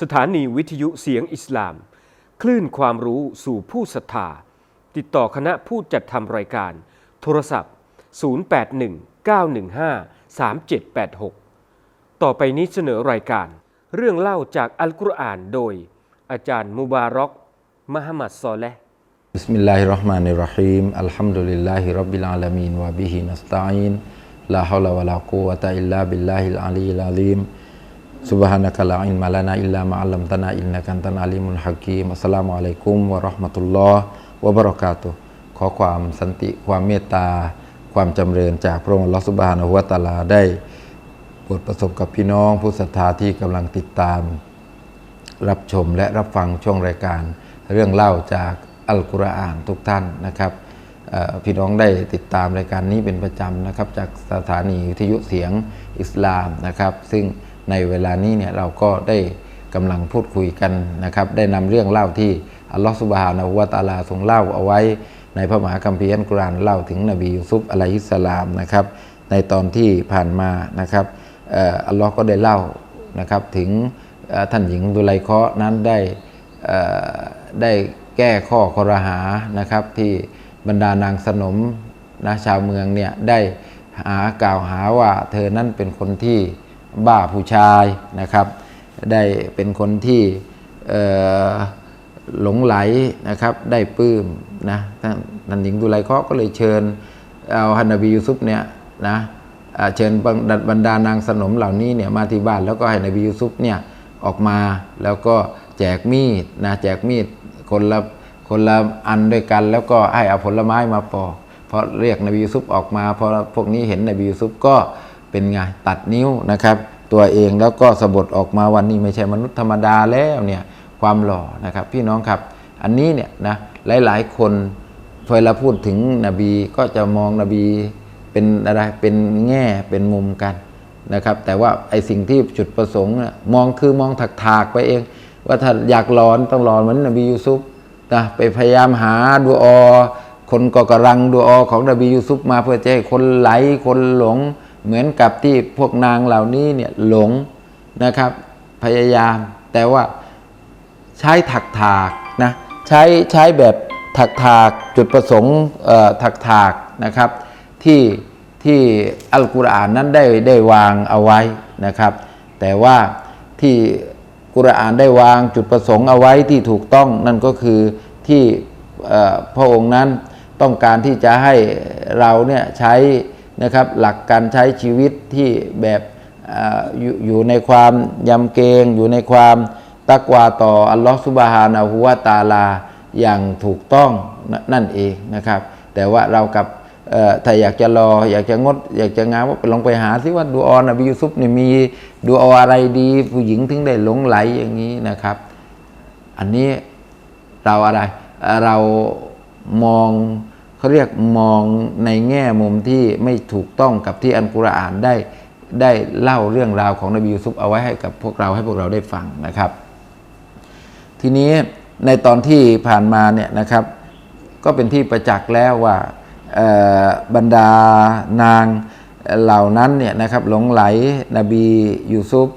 สถานีวิทยุเสียงอิสลาม คลื่นความรู้สู่ผู้ศรัทธา ติดต่อคณะผู้จัดทำรายการ โทรศัพท์ 0819153786 ต่อไปนี้เสนอรายการ เรื่องเล่าจากอัลกุรอานโดย อาจารย์มุบารอกมหมัดซอเลาะ بسم الله الرحمن الرحيم الحمد لله رب العالمين وبه نستعين لا حول ولا قوة إلا بالله العلي ลลาลิม سبحانك لا علم لنا إلا ما علمتنا إنك أنت العليم الحكيم السلام عليكم ورحمة الله وبركاته ขอความสันติความเมตตา ความจำเริญจากพระองค์อัลลอฮฺสุบฮานะฮูวะตะอาลาได้โปรดประสบกับพี่น้องผู้ศรัทธาที่กำลังติดตาม รับชมและรับฟังช่วงรายการ เรื่องเล่าจากอัลกุรอานทุกท่านนะครับเอ่อพี่น้องได้ติดตามรายการนี้เป็นประจำนะครับ จากสถานีวิทยุเสียงอิสลามนะครับ ซึ่ง ในเวลานี้เนี่ยเราก็ได้กำลังพูดคุยกันนะครับ ได้นำเรื่องเล่าที่อัลลอฮฺสุบฮานะฮูวะตาลาทรงเล่าเอาไว้ ในพระมหาคัมภีร์อัลกุรอานเล่าถึงนบียูซุฟอะลัยฮิสสลามนะครับ ในตอนที่ผ่านมานะครับอัลลอฮ์ก็ได้เล่านะครับถึงท่านหญิงดุไลเคาะนั้นได้ได้แก้ข้อคอรหานะครับ ที่บรรดานางสนมนะชาวเมืองเนี่ยได้หากล่าวหาว่าเธอนั้นเป็นคนที่ บ้าผู้ชายนะครับ ได้เป็นคนที่หลงไหลนะครับ ได้ปลื้มนะท่านหญิงดุไลเคาะก็เลยเชิญเอาฮันนบียูซุปเนี่ยนะเชิญบรรดาบรรดานางสนมเหล่านี้เนี่ยมาที่บ้านแล้วก็ให้นบียูซุปเนี่ยออกมาแล้วก็แจกมีดนะแจกมีดคนละคนละอันด้วยกัน แล้วก็ให้เอาผลไม้มาปอกพอเรียกนบียูซุปออกมาพอพวกนี้เห็นนบียูซุปก็ เป็นไงตัดนิ้วนะครับ ตัวเองแล้วก็สะบดออกมาวันนี้ไม่ใช่มนุษย์ธรรมดาแล้วเนี่ยความหล่อนะครับ พี่น้องครับ อันนี้เนี่ยนะหลายๆ คนเวลาพูดถึงนบีก็จะมองนบีเป็นอะไรเป็นแง่เป็นมุมกันนะครับ แต่ว่าไอสิ่งที่จุดประสงค์มองคือมองถักถากๆไปเอง ว่าถ้าอยากหลอนต้องหลอนเหมือนนบียูซุปนะไปพยายามหาดูออคนก็กำลังดูออของนบียูซุปมาเพื่อจะให้คนไหลคนหลง เหมือนกับที่พวกนางเหล่านี้เนี่ยหลงนะครับ พยายาม แต่ว่าใช้ถักถากนะใช้ใช้แบบถักถากจุดประสงค์ถักถากนะครับ ที่ที่อัลกุรอานนั้นได้ได้วางเอาไว้นะครับ แต่ว่าที่กุรอานได้วางจุดประสงค์เอาไว้ที่ถูกต้องนั่นก็คือที่พระองค์นั้นต้องการที่จะให้เราเนี่ยใช้ นะครับหลักการใช้ชีวิตที่แบบออยู่ในความยำเกรงอยู่ในความตักวาต่ออัลลอฮฺสุบฮานะฮูวาตาลาอย่างถูกต้องนนั่นเองนะครับ แต่ว่าเรากับถ้าอยากจะรออยากจะงด อยากจะงานว่าลองไปหาซิว่าดูออนบียูซุปเนี่ยมีดูออะไรดี ผู้หญิงถึงได้หลงไหลอย่างนี้นะครับ อันนี้เราอะไรเรามอง เขาเรียกมองในแง่มุมที่ไม่ถูกต้องกับที่อันกุรอานได้ได้เล่าเรื่องราวของนบียูซุปเอาไว้ให้กับพวกเราให้พวกเราได้ฟังนะครับ ทีนี้ในตอนที่ผ่านมาเนี่ยนะครับ ก็เป็นที่ประจักษ์แล้วว่าบรรดานางเหล่านั้นเนี่ยนะครับหลงไหลนบียูซุป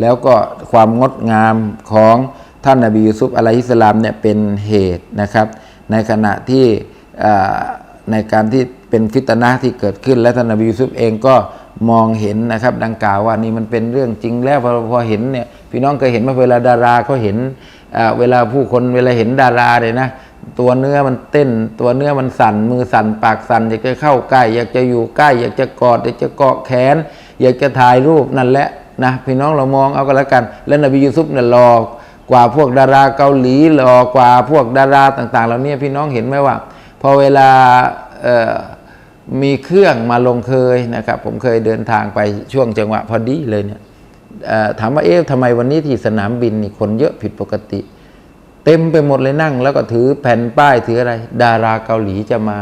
แล้วก็ความงดงามของท่านนบียูซุปอะลัยฮิสลามเนี่ยเป็นเหตุนะครับ ในขณะที่ ในการที่เป็นฟิตนะที่เกิดขึ้น และท่านนบียูซุปเองก็มองเห็นนะครับ ดังกล่าวว่านี่มันเป็นเรื่องจริงแล้วพอพอเห็นเนี่ยพี่น้องเคยเห็นไหมเวลาดาราเขาเห็นเวลาผู้คนเวลาเห็นดาราเนี่ยนะตัวเนื้อมันเต้น ตัวเนื้อมันสั่น มือสั่นปากสั่นอยากจะเข้าใกล้ อยากจะอยู่ใกล้ อยากจะกอดอยากจะเกาะแขน อยากจะถ่ายรูปนั่นแหละนะพี่น้องเรามองเอาก็แล้วกัน แล้วนบียูซุปเนี่ยรอกว่าพวกดาราเกาหลีรอกว่าพวกดาราต่าง ๆ เหล่านี้พี่น้องเห็นไหมว่า พอเวลามีเครื่องมาลงเคยนะครับ ผมเคยเดินทางไปช่วงจังหวะพอดีเลยเนี่ยถามว่าเอ๊ะทำไมวันนี้ที่สนามบินนี่คนเยอะผิดปกติ เต็มไปหมดเลยนั่ง แล้วก็ถือแผ่นป้ายถืออะไร ดาราเกาหลีจะมา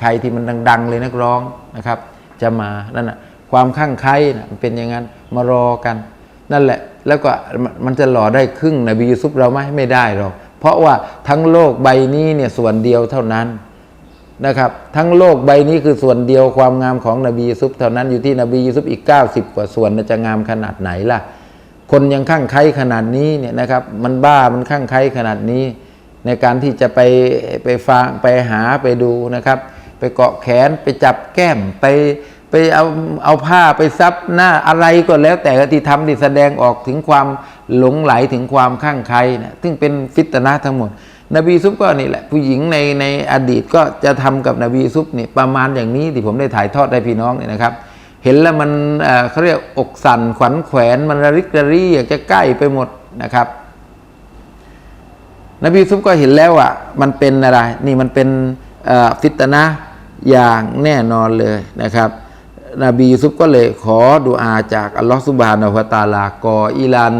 ใครที่มันดัง ๆ เลยนักร้องนะครับ จะมานั่นนะความข้างใครนะมันเป็นอย่างนั้นมารอกัน นั่นแหละ แล้วก็มันมันจะหล่อได้ครึ่งนบียูซุปเราไหมไม่ได้หรอก เพราะว่าทั้งโลกใบนี้เนี่ยส่วนเดียวเท่านั้นนะครับ ทั้งโลกใบนี้คือส่วนเดียวความงามของนบียูซุปเท่านั้นอยู่ที่นบียูซุปอีก 90 กว่าส่วนจะงามขนาดไหนล่ะ คนยังข้างไคล้ขนาดนี้เนี่ยนะครับมันบ้ามันข้างไคล้ขนาดนี้ ในการที่จะไปไปฟังไปหาไปดูนะครับ ไปเกาะแขนไปจับแก้มไป ไปเอาเอาผ้าไปซับหน้าอะไรก็แล้วแต่ที่ทำที่แสดงออกถึงความหลงไหลถึงความข้างใครนะซึ่งเป็นฟิตนะทั้งหมด นบีซุปก็นี่แหละ ผู้หญิงในในอดีตก็จะทำกับนบีซุปนี่ประมาณอย่างนี้ที่ผมได้ถ่ายทอดให้พี่น้องเนี่ยนะครับ เห็นแล้วมันเขาเรียกอกสั่นขวัญแขวนมันระริกระรี่อยากจะใกล้ไปหมดนะครับ นบีซุฟก็เห็นแล้วอะมันเป็นอะไร นี่มันเป็นฟิตนะอย่างแน่นอนเลยนะครับ นบียูซุฟก็เลยขอดุอาจากอัลลอฮฺสุบฮานะฮูวตาลากออิลัน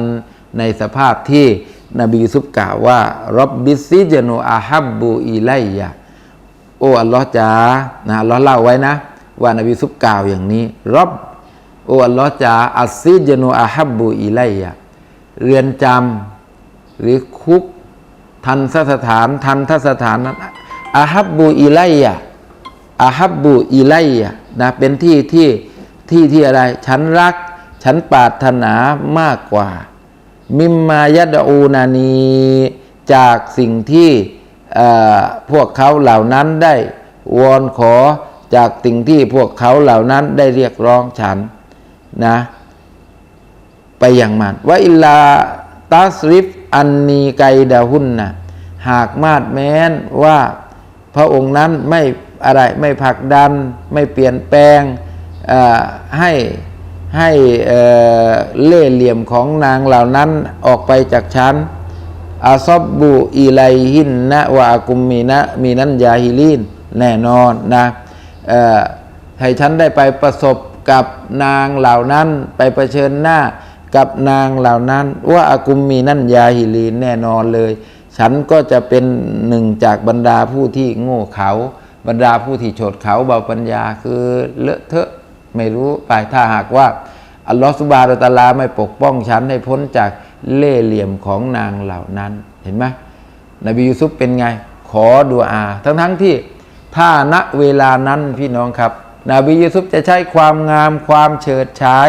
ในสภาพที่นบียูซุฟกล่าวว่ารับบิซิจโนอาฮับบูอิไลยะโอ้อัลลอฮ์จ๋านะอัลลอฮ์เล่าไว้นะ ว่านบียูซุฟกล่าวอย่างนี้รับโอ้อัลลอฮ์จ๋าอัสซิจโนอาฮับบูอิไลยะเรือนจำหรือคุกทันสถานทันทสถานนั้นอาฮับบูอิไลยะอาฮับบูอิไลยะ นะเป็นที่ที่ที่ที่อะไร ฉันรัก ฉันปรารถนามากกว่า มิมมายัดอูนานีจากสิ่งที่เอ่อพวกเขาเหล่านั้นได้วอนขอจากสิ่งที่พวกเขาเหล่านั้นได้เรียกร้องฉันนะไปอย่างมันว่าอิลลาตัสริฟอันนีไกดาหุนนะหากมาดแม้นว่าพระองค์นั้นไม่ อะไรไม่ผลักดัน ไม่เปลี่ยนแปลงให้ให้เล่เหลี่ยมของนางเหล่านั้นออกไปจากฉันอาซอบบูอีไลหินนะวะอากุมมีนะมีนันยาฮิลีนแน่นอนนะให้ฉันได้ไปประสบกับนางเหล่านั้นไปเผชิญหน้ากับนางเหล่านั้น ว่าอากุมมีนันยาฮิลีนแน่นอนเลย ฉันก็จะเป็นหนึ่งจากบรรดาผู้ที่โง่เขา บรรดาผู้ที่โฉดเขาเบาปัญญาคือเลอะเทอะไม่รู้ไปถ้าหากว่า อัลลอฮฺสุบานะฮูวะตาลาไม่ปกป้องฉันให้พ้นจากเล่ห์เหลี่ยมของนางเหล่านั้นเห็นไหมนบียูซุฟเป็นไง ขอดุอา ทั้งทั้งที่ถ้าณเวลานั้นพี่น้องครับนบียูซุฟจะใช้ความงามความเฉิดฉาย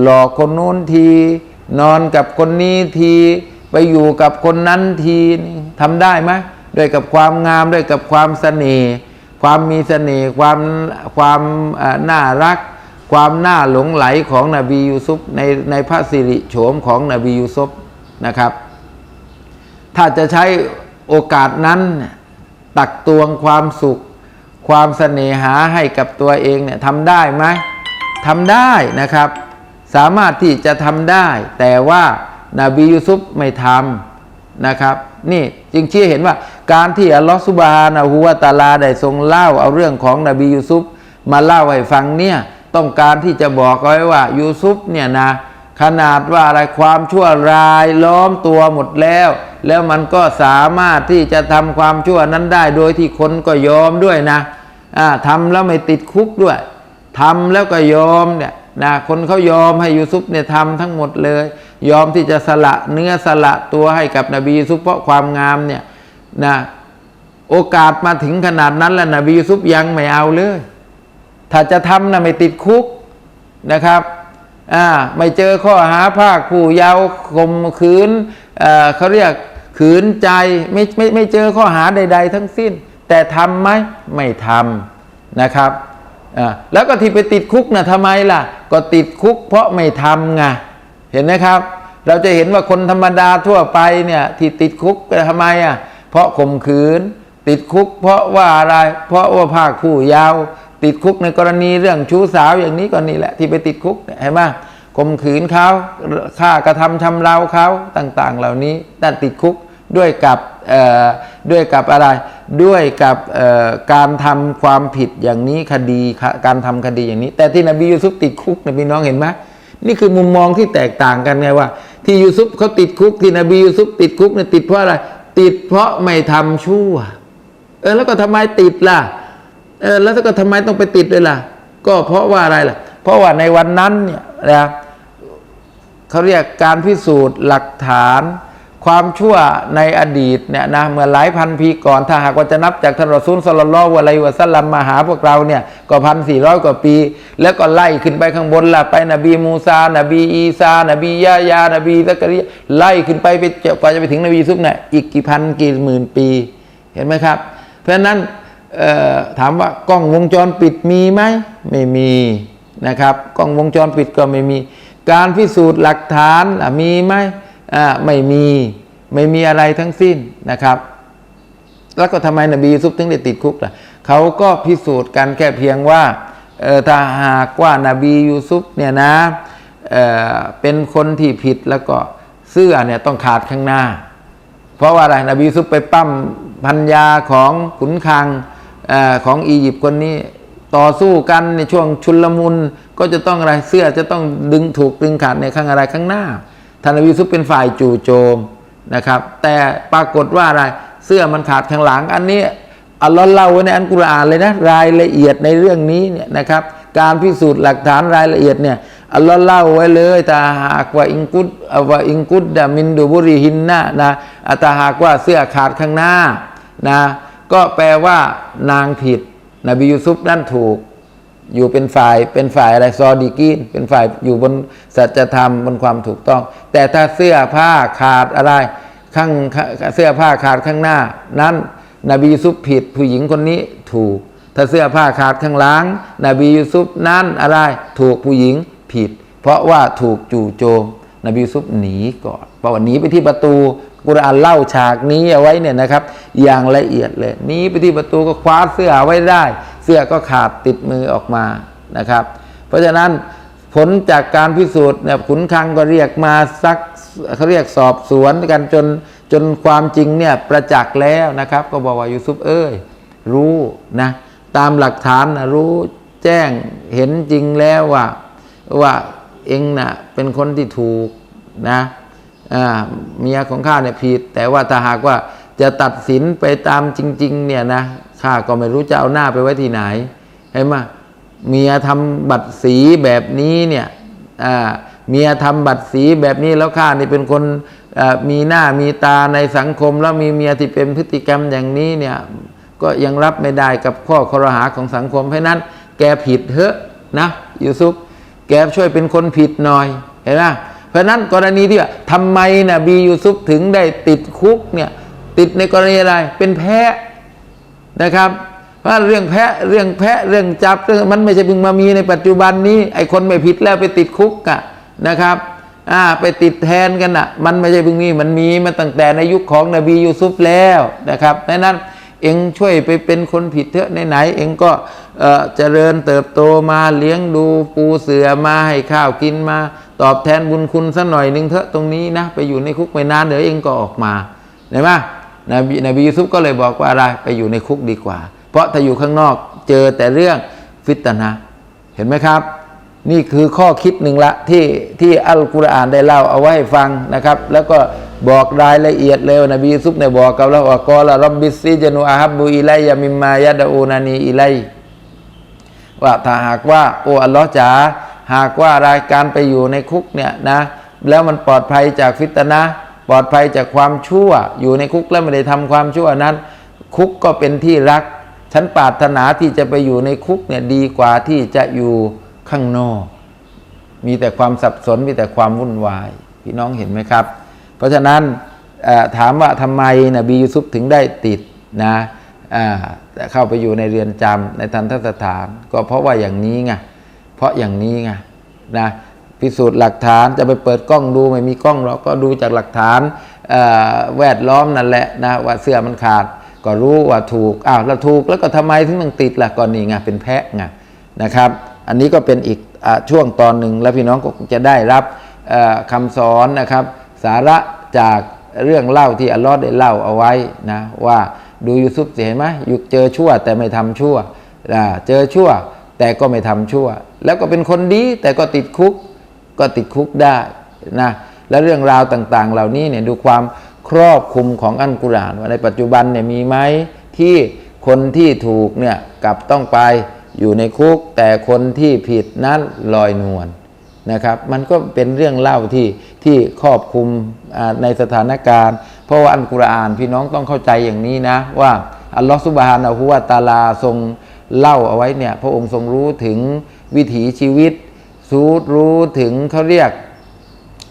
หลอกคนนู้นที นอนกับคนนี้ที ไปอยู่กับคนนั้นทีทำได้ไหมด้วยกับความงามด้วยกับความเสน่ห์ ความมีเสน่ห์ความความน่ารัก ความน่าหลงไหลของนบียูซุฟในในพระสิริโฉมของนบียูซุฟนะครับ ถ้าจะใช้โอกาสนั้นตักตวงความสุข ความเสน่หาให้กับตัวเองเนี่ยทำได้ไหมทำได้นะครับ สามารถที่จะทำได้ แต่ว่านาบียูซุฟไม่ทำนะครับ นี่จึงชี้เห็นว่า การที่อัลลอฮฺสุบฮานะฮูวะตาลาได้ทรงเล่าเอาเรื่องของนบียูซุฟมาเล่าให้ฟังเนี่ยต้องการที่จะบอกไว้ว่ายูซุฟเนี่ยนะขนาดว่าอะไรความชั่วร้ายล้อมตัวหมดแล้ว แล้วมันก็สามารถที่จะทำความชั่วนั้นได้ โดยที่คนก็ยอมด้วยนะอ่าทำแล้วไม่ติดคุกด้วยทำแล้วก็ยอมเนี่ยนะคนเขายอมให้ยูซุฟเนี่ยทำทั้งหมดเลย ยอมที่จะสละเนื้อสละตัวให้กับนบียูซุฟเพราะความงามเนี่ยนะโอกาสมาถึงขนาดนั้นแล้วนบียูซุฟยังไม่เอาเลย ถ้าจะทำนะไม่ติดคุกนะครับอ่าไม่เจอข้อหาภาคผู้เยาวข่มขืนเอ่อเขาเรียกขืนใจไม่ไม่ไม่เจอข้อหาใด ๆ ทั้งสิ้น แต่ทำไหมไม่ทำนะครับอ่าแล้วก็ที่ไปติดคุกนะทำไมล่ะ ก็ติดคุกเพราะไม่ทำไง เห็นไหมครับ เราจะเห็นว่าคนธรรมดาทั่วไปเนี่ยที่ติดคุกทำไมอะเพราะข่มขืน ติดคุก เพราะว่าอะไรเพราะว่าภาคผู้ยาว ติดคุกในกรณีเรื่องชู้สาวอย่างนี้ก็นี่แหละที่ไปติดคุกเห็นไหมข่มขืนเขาฆ่ากระทำชำเราเขาต่าง ๆ เหล่านี้นั่นติดคุกด้วยกับด้วยกับอะไรด้วยกับการทำความผิดอย่างนี้คดีการทำคดีอย่างนี้ แต่ที่นบียูซุฟติดคุกนะพี่น้องเห็นไหม นี่คือมุมมองที่แตกต่างกันไงว่า ที่ยูซุปเขาติดคุกที่นบียูซุปติดคุกเนี่ยติดเพราะอะไร ติดเพราะไม่ทำชั่ว เออแล้วก็ทำไมติดล่ะเออแล้วก็ทำไมต้องไปติดด้วยล่ะ ก็เพราะว่าอะไรล่ะ เพราะว่าในวันนั้นเนี่ยนะเขาเรียกการพิสูจน์หลักฐาน ความชั่วในอดีตเนี่ยนะเมื่อหลายพันปีก่อนถ้าหากว่าจะนับจากท่านรอซูลสลลลอฮุอะลัยฮิวะสัลลัมมาหาพวกเราเนี่ยก็พันสี่ร้อยกว่าปี แล้วก็ไล่ขึ้นไปข้างบนล่ะไปนบีมูซา นบีอีซา นบียะยานบีซักกะรียะไล่ขึ้นไปไปจะกว่าจะไปถึงนบีซุฟเนี่ยอีกกี่พันกี่หมื่นปี เห็นไหมครับ เพราะฉะนั้นถามว่ากล้องวงจรปิดมีไหมไม่มีนะครับกล้องวงจรปิดก็ไม่มี การพิสูจน์หลักฐานมีไหม ไม่มีไม่มีอะไรทั้งสิ้นนะครับ แล้วก็ทำไมนบียูซุฟถึงได้ติดคุกล่ะเขาก็พิสูจน์กันแค่เพียงว่าถ้าหากว่านาบียูซุฟเนี่ยนะเเป็นคนที่ผิดแล้วก็เสื้อเนี่ยต้องขาดข้างหน้า เพราะว่าอะไรนบียูซุฟไปปั้มพันยาของขุนคังอของอียิปต์คนนี้ต่อสู้กันในช่วงชุลมุนก็จะต้องอะไรเสื้อจะต้องดึงถูกดึงขาดในข้างอะไรข้างหน้าานนบียูซุฟเป็นฝ่ายจู่โจมนะครับ แต่ปรากฏว่าอะไรเสื้อมันขาดข้างหลัง อันนี้อัลลอฮ์เล่าไว้ในอันกุรอานเลยนะรายละเอียดในเรื่องนี้เนี่ยนะครับ การพิสูจน์หลักฐานรายละเอียดเนี่ยอัลลอฮ์เล่าไว้เลยแต่หากว่าอิงกุดว่าอิงกุดดามินดูบุรีหินนะนะแต่หากว่าเสื้อขาดข้างหน้านะก็แปลว่านางผิดนบียูซุฟนั่นถูก อยู่เป็นฝ่ายเป็นฝ่ายอะไรซอดีกีนเป็นฝ่ายอยู่บนสัจธรรมบนความถูกต้อง แต่ถ้าเสื้อผ้าขาดอะไรข้างเสื้อผ้าขาดข้างหน้า นั้นนบียูซุฟผิดผู้หญิงคนนี้ถูก ถ้าเสื้อผ้าขาดข้างหลังนบียูซุฟนั้นอะไรถูกผู้หญิงผิด เพราะว่าถูกจู่โจม นบียูซุฟหนีก่อนเพราะว่าหนีไปที่ประตูกุรอานเล่าฉากนี้เอาไว้เนี่ยนะครับ อย่างละเอียดเลยหนีไปที่ประตูก็คว้าเสื้อไว้ได้ เสื้อก็ขาดติดมือออกมานะครับ เพราะฉะนั้นผลจากการพิสูจน์เนี่ยขุนคังก็เรียกมาซักเขาเรียกสอบสวนกันจนจนความจริงเนี่ยประจักษ์แล้วนะครับ ก็บอกว่ายูซุฟเอ้ยรู้นะตามหลักฐานนะรู้แจ้งเห็นจริงแล้วว่าว่าเองนะ่ะเป็นคนที่ถูกนะอ่าเมียของข้าเนี่ยผิด แต่ว่าถ้าหากว่าจะตัดสินไปตามจริง ๆ เนี่ยนะ ข้าก็ไม่รู้จะเอาหน้าไปไว้ที่ไหนเห็นไหมเมียทำบัตรสีแบบนี้เนี่ยอ่าเมียทำบัตรสีแบบนี้แล้วข้านี่เป็นคนอ่ามีหน้ามีตาในสังคม แล้วมีเมียที่เป็นพฤติกรรมอย่างนี้เนี่ยก็ยังรับไม่ได้กับข้อคอรหาของสังคมเพราะนั้น แกผิดเถอะนะยูซุฟแกช่วยเป็นคนผิดหน่อยเห็นไหมเพราะนั้นกรณีที่ว่าทำไมนะบียูซุฟถึงได้ติดคุกเนี่ยติดในกรณีอะไรเป็นแพะ นะครับเพราเรื่องแพะเรื่องแพะเรื่องจับเรื่องมันไม่ใช่เพิ่งมามีในปัจจุบันนี้ไอ้คนไม่ผิดแล้วไปติดคุกอะนะครับอ่าไปติดแทนกันอะมันไม่ใช่เพิ่งมีมันมีมาตั้งแต่ในยุคของนบียูซุฟแล้วนะครับดังนั้นเองช่วยไปเป็นคนผิดเถอะไหนๆเองก็เอ่อเจริญเติบโตมาเลี้ยงดูปูเสือมาให้ข้าวกินมา ตอบแทนบุญคุณสักหน่อยหนึ่งเถอะตรงนี้นะ ไปอยู่ในคุกไม่นานเดี๋ยวเองก็ออกมาเห็นไหม นบีนบียูซุฟก็เลยบอกว่าอะไรไปอยู่ในคุกดีกว่า เพราะถ้าอยู่ข้างนอกเจอแต่เรื่องฟิตนะ เห็นไหมครับ นี่คือข้อคิดหนึ่งละที่ที่อัลกุรอานได้เล่าเอาไว้ให้ฟังนะครับ แล้วก็บอกรายละเอียดเลยว่านบียูซุฟเนี่ยบอกกับเราว่ากอละรับบิซิจนูอาฮับบุอิไลยามิมายะดะอูนานีอิไลว่าถ้าหากว่าโอ้อัลลอฮ์จ๋าหากว่ารายการไปอยู่ในคุกเนี่ยนะแล้วมันปลอดภัยจากฟิตนะ ปลอดภัยจากความชั่ว อยู่ในคุกแล้วไม่ได้ทำความชั่วนั้น คุกก็เป็นที่รัก ฉันปรารถนาที่จะไปอยู่ในคุกเนี่ยดีกว่าที่จะอยู่ข้างนอก มีแต่ความสับสนมีแต่ความวุ่นวาย พี่น้องเห็นไหมครับ เพราะฉะนั้นถามว่าทำไมนะบียูซุฟถึงได้ติดนะแต่เข้าไปอยู่ในเรือนจำในทันทสถาน ก็เพราะว่าอย่างนี้ไงเพราะอย่างนี้ไงนะ พิสูจน์หลักฐานจะไปเปิดกล้องดูไม่มีกล้องหรอกก็ดูจากหลักฐานแวดล้อมนั่นแหละนะว่าเสื้อมันขาด ก็รู้ว่าถูกอ้าวแล้วถูกแล้วก็ทำไมถึงต้องติดล่ะก็นี่ไงเป็นแพะไงนะครับ อันนี้ก็เป็นอีกอช่วงตอนหนึ่งแล้วพี่น้องก็จะได้รับเอ่อคำสอนนะครับ สาระจากเรื่องเล่าที่อัลลอฮ์ได้เล่าเอาไว้นะว่าดูยูซุปสิเห็นไหมยุเจอชั่วแต่ไม่ทำชั่วเจอชั่วแต่ก็ไม่ทำชั่ว แล้วก็เป็นคนดีแต่ก็ติดคุก ก็ติดคุกได้นะและเรื่องราวต่างๆ เหล่านี้เนี่ยดูความครอบคลุมของอัลกุรานว่าในปัจจุบันเนี่ยมีไหมที่คนที่ถูกเนี่ยกลับต้องไปอยู่ในคุก แต่คนที่ผิดนั้นลอยนวลนะครับมันก็เป็นเรื่องเล่าที่ที่ครอบคลุมในสถานการณ์ เพราะว่าอันกุรอานพี่น้องต้องเข้าใจอย่างนี้นะ ว่าอัลลอฮฺสุบฮานะฮูวะตาลาทรงเล่าเอาไว้เนี่ยพระองค์ทรงรู้ถึงวิถีชีวิต รู้รู้ถึงเขาเรียก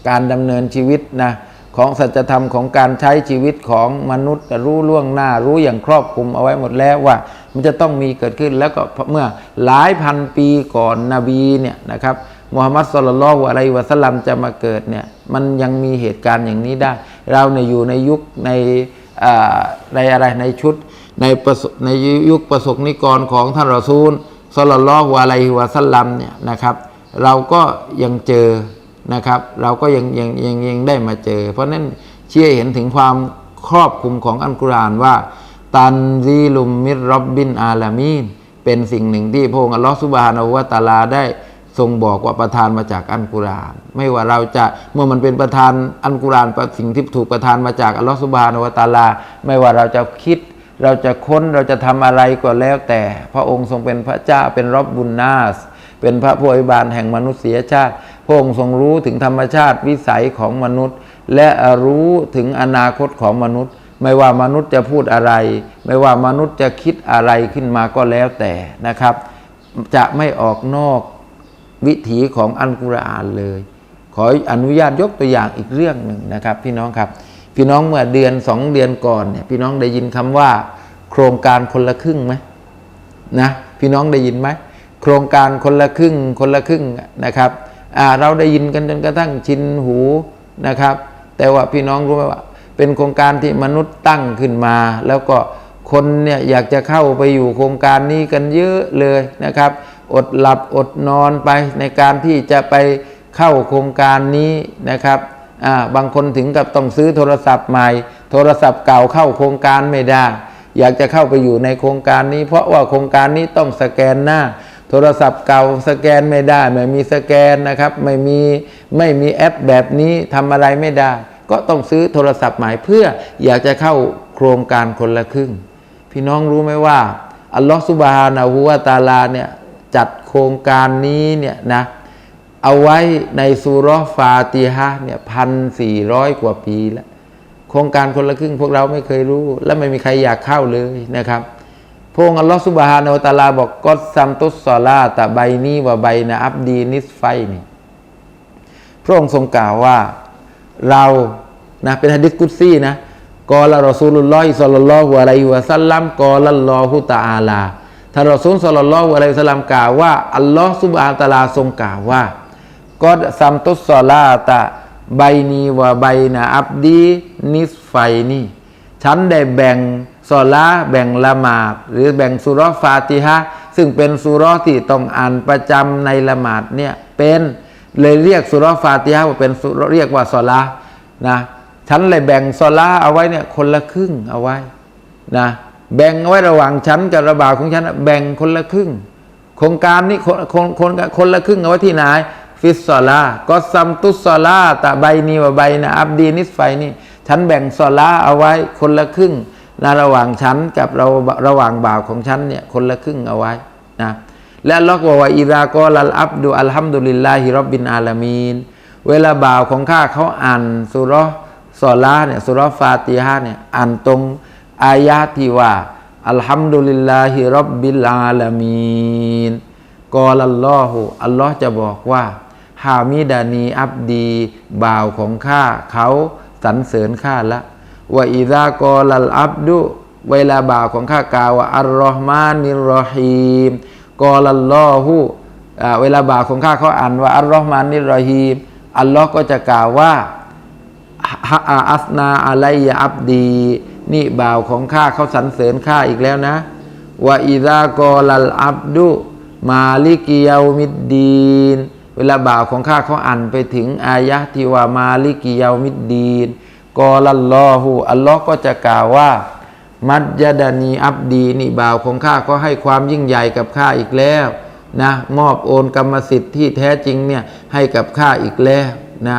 การดำเนินชีวิตนะของสัจธรรมของการใช้ชีวิตของมนุษย์รู้ล่วงหน้ารู้อย่างครอบคลุมเอาไว้หมดแล้วว่า มันจะต้องมีเกิดขึ้นแล้วก็เมื่อหลายพันปีก่อนนบีเนี่ยนะครับมุฮัมมัดสุลลัลอฮุอะลัยวะสัลลัมจะมาเกิดเนี่ยมันยังมีเหตุการณ์อย่างนี้ได้ เราเนี่ยอยู่ในยุคในอ่าในอะไรในชุดในในยุคประสบนิกรของท่านรอซูลสุลลัลอฮุอะลัยวะสัลลัมเนี่ยนะครับ เราก็ยังเจอนะครับ เราก็ยังยังยังยังได้มาเจอ เพราะนั้นเชื่อเห็นถึงความครอบคลุมของอัลกุรอานว่า ตันซีลุมมิรรบบินอาลามีนเป็นสิ่งหนึ่งที่พระองค์อัลลอฮฺสุบฮานาวะตาลาได้ทรงบอกว่าประทานมาจากอัลกุรอาน ไม่ว่าเราจะเมื่อมันเป็นประทานอัลกุรอานสิ่งที่ถูกประทานมาจากอัลลอฮฺสุบฮานาวะตาลา ไม่ว่าเราจะคิดเราจะค้นเราจะทำอะไรก็แล้วแต่ พระองค์ทรงเป็นพระเจ้าเป็นรอบบุญนาส เป็นพระผู้อภิบาลแห่งมนุษยชาติ พระองค์ทรงรู้ถึงธรรมชาติวิสัยของมนุษย์ และรู้ถึงอนาคตของมนุษย์ ไม่ว่ามนุษย์จะพูดอะไร ไม่ว่ามนุษย์จะคิดอะไรขึ้นมาก็แล้วแต่นะครับ จะไม่ออกนอกวิถีของอัลกุรอานเลย ขออนุญาตยกตัวอย่างอีกเรื่องหนึ่งนะครับ พี่น้องครับ พี่น้องเมื่อเดือนสองเดือนก่อนเนี่ยพี่น้องได้ยินคำว่า โครงการคนละครึ่งไหมนะพี่น้องได้ยินไหม ครงการคนละครึ่งคนละครึ่งนะครับเราได้ยินกันจนกระทั่งชินหูนะครับ แต่ว่าพี่น้องรู้ไหมว่า เป็นโครงการที่มนุษย์ตั้งขึ้นมา แล้วก็คนเนี่ยอยากจะเข้าไปอยู่โครงการนี้กันเยอะเลยนะครับ อดหลับอดนอนไปในการที่จะไปเข้าโครงการนี้นะครับบางคนถึงกับต้องซื้อโทรศัพท์ใหม่ โทรศัพท์เก่าเข้าโครงการไม่ได้ อยากจะเข้าไปอยู่ในโครงการนี้ เพราะว่าโครงการนี้ต้องสแกนหน้า โทรศัพท์เก่าสแกนไม่ได้ไม่มีสแกนนะครับ ไม่มีไม่มีแอปแบบนี้ทำอะไรไม่ได้ ก็ต้องซื้อโทรศัพท์ใหม่เพื่ออยากจะเข้าโครงการคนละครึ่ง พี่น้องรู้ไหมว่าอัลลอฮฺสุบฮานะฮูวาตาลาเนี่ยจัดโครงการนี้เนี่ยนะเอาไว้ในซูรฟาติฮะเนี่ยพันสี่ร้อยกว่าปีแล้ว โครงการคนละครึ่งพวกเราไม่เคยรู้ และไม่มีใครอยากเข้าเลยนะครับ พระองค์อัลลอฮฺสุบฮานาอัตาลาบอกกอดซัมตุสซอลาตะใบนี้ว่าใบนะอับดีนิสไฟนี่พระองค์ทรงกล่าวว่าเรานะเป็นฮะดิษกุซี่นะกอละรอซูลุลลอฮิศ็อลลัลลอฮุอะลัยฮิวะซัลลัมกอลลอฮุตะอาลาท่านรอซูลศ็อลลัลลอฮุอะลัยฮิวะซัลลัมกล่าวว่าอัลลอฮฺสุบฮานะฮูวะตาลาทรงกล่าวว่ากอดซัมตุสซอลาตะใบนี้วะใบนะอับดีนิสไฟนี่ฉันได้แบ่ง ซอลาแบ่งละหมาดหรือแบ่งสุราะห์ฟาติฮะซึ่งเป็นสุรที่ต้องอ่านประจำในละหมาดเนี่ยเป็นเลยเรียกสุราะห์ฟาติฮะว่าเป็นเรียกว่าซอลานะฉันเลยแบ่งซอลาเอาไว้เนี่ยคนละครึ่งเอาไว้นะแบ่งเอาไว้ระหว่างฉันกับระบาของฉันน่ะแบ่งคนละครึ่ง โครงการนี้คนคนคนคนละครึ่งเอาไว้ที่ไหนฟิสซอลาก็ซัมตุสซอลาตะใบนีวะใบนะอับดีนิสไฟนี่ฉันแบ่งซอลาเอาไว้คนละครึ่ง นะระหว่างฉันกับเราระหว่างบ่าวของฉันเนี่ยคนละครึ่งเอาไว้นะและลอฮ์บอกว่าอิรากอลัลอับดุอัลฮัมดุลิลลาฮิรับบินอาลามีนเวลาบ่าวของข้าเขาอ่านสุราะห์ซอลาเนี่ยสุร์ฟาติฮะเนี่ยอ่านตรงอายะที่ว่าอัลฮัมดุลิลลาฮิรับบิลอาลามีนกอลัลลอฮุอัลลอฮ์จะบอกว่าฮามิดานีอับดี บ่าวของข้าเขาสรรเสริญข้าละ ว่าอิซากอลัลอับดุเวลาบ่าวของข้ากล่าวว่าอัลลอฮ์มานิรอฮีมกอลัลลอฮุเวลาบ่าวของข้าเขาอ่านว่าอัลลอฮ์มานิรอฮีมอัลลอฮ์ก็จะกล่าวว่าฮะอาอัสนาอะไลยอับดี นี่บ่าวของข้าเขาสรรเสริญข้าอีกแล้วนะว่าอิซากอลัลอับดุมาลิกิยามิดดีน เวลาบ่าวของข้าเขาอ่านไปถึงอายะที่ว่ามาลิกิยามิดดีน กอลัลลอฮุอัลลอฮ์ก็จะกล่าวว่า มัจยดานีอับดีนี่บ่าวของข้าก็ให้ความยิ่งใหญ่กับข้าอีกแล้วนะมอบโอนกรรมสิทธิ์ที่แท้จริงเนี่ยให้กับข้าอีกแล้วนะ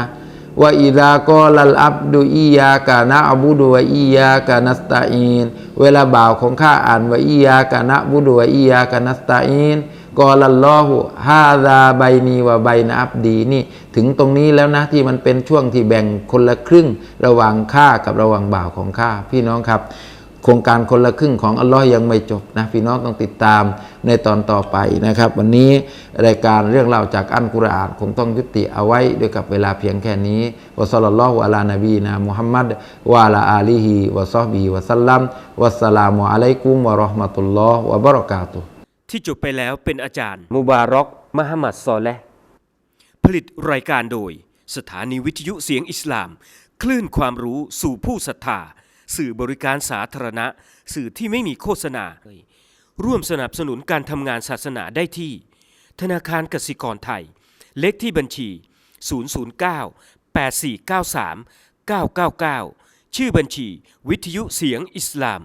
ว่าอิดากอลัลอับดุอียากานะอบูดุวอียากานัสตาอีน เวลาบ่าวของข้าอ่านว่าอียากานะบูดุวอียากานัสตาอีน กอลัลลอฮุฮาซาไบนีวะไบนะอับดีนี่ ถึงตรงนี้แล้วนะที่มันเป็นช่วงที่แบ่งคนละครึ่งระหว่างข้ากับระหว่างบ่าวของข้าพี่น้องครับ โครงการคนละครึ่งของอัลลอฮ์ยังไม่จบนะพี่น้องต้องติดตามในตอนต่อไปนะครับ วันนี้รายการเรื่องราวจากอันกุรอานคงต้องยุติเอาไว้ด้วยกับเวลาเพียงแค่นี้วะซัลลัลลอฮุอะลานบีนะมุฮัมมัดวะอะลาอาลีฮิวะซอฮบีวะสัลลัมวัสลามุอะลัยกุมวะราะห์มะตุลลอฮ์วะบะเราะกาตุฮ์ ที่จบไปแล้วเป็นอาจารย์ มุบารอกมหมัดซอและห์ผลิตรายการโดย สถานีวิทยุเสียงอิสลาม คลื่นความรู้สู่ผู้ศรัทธา สื่อบริการสาธารณะ สื่อที่ไม่มีโฆษณา ร่วมสนับสนุนการทำงานศาสนาได้ที่ ธนาคารกสิกรไทย เลขที่บัญชี 009 8493 999 ชื่อบัญชี วิทยุเสียงอิสลาม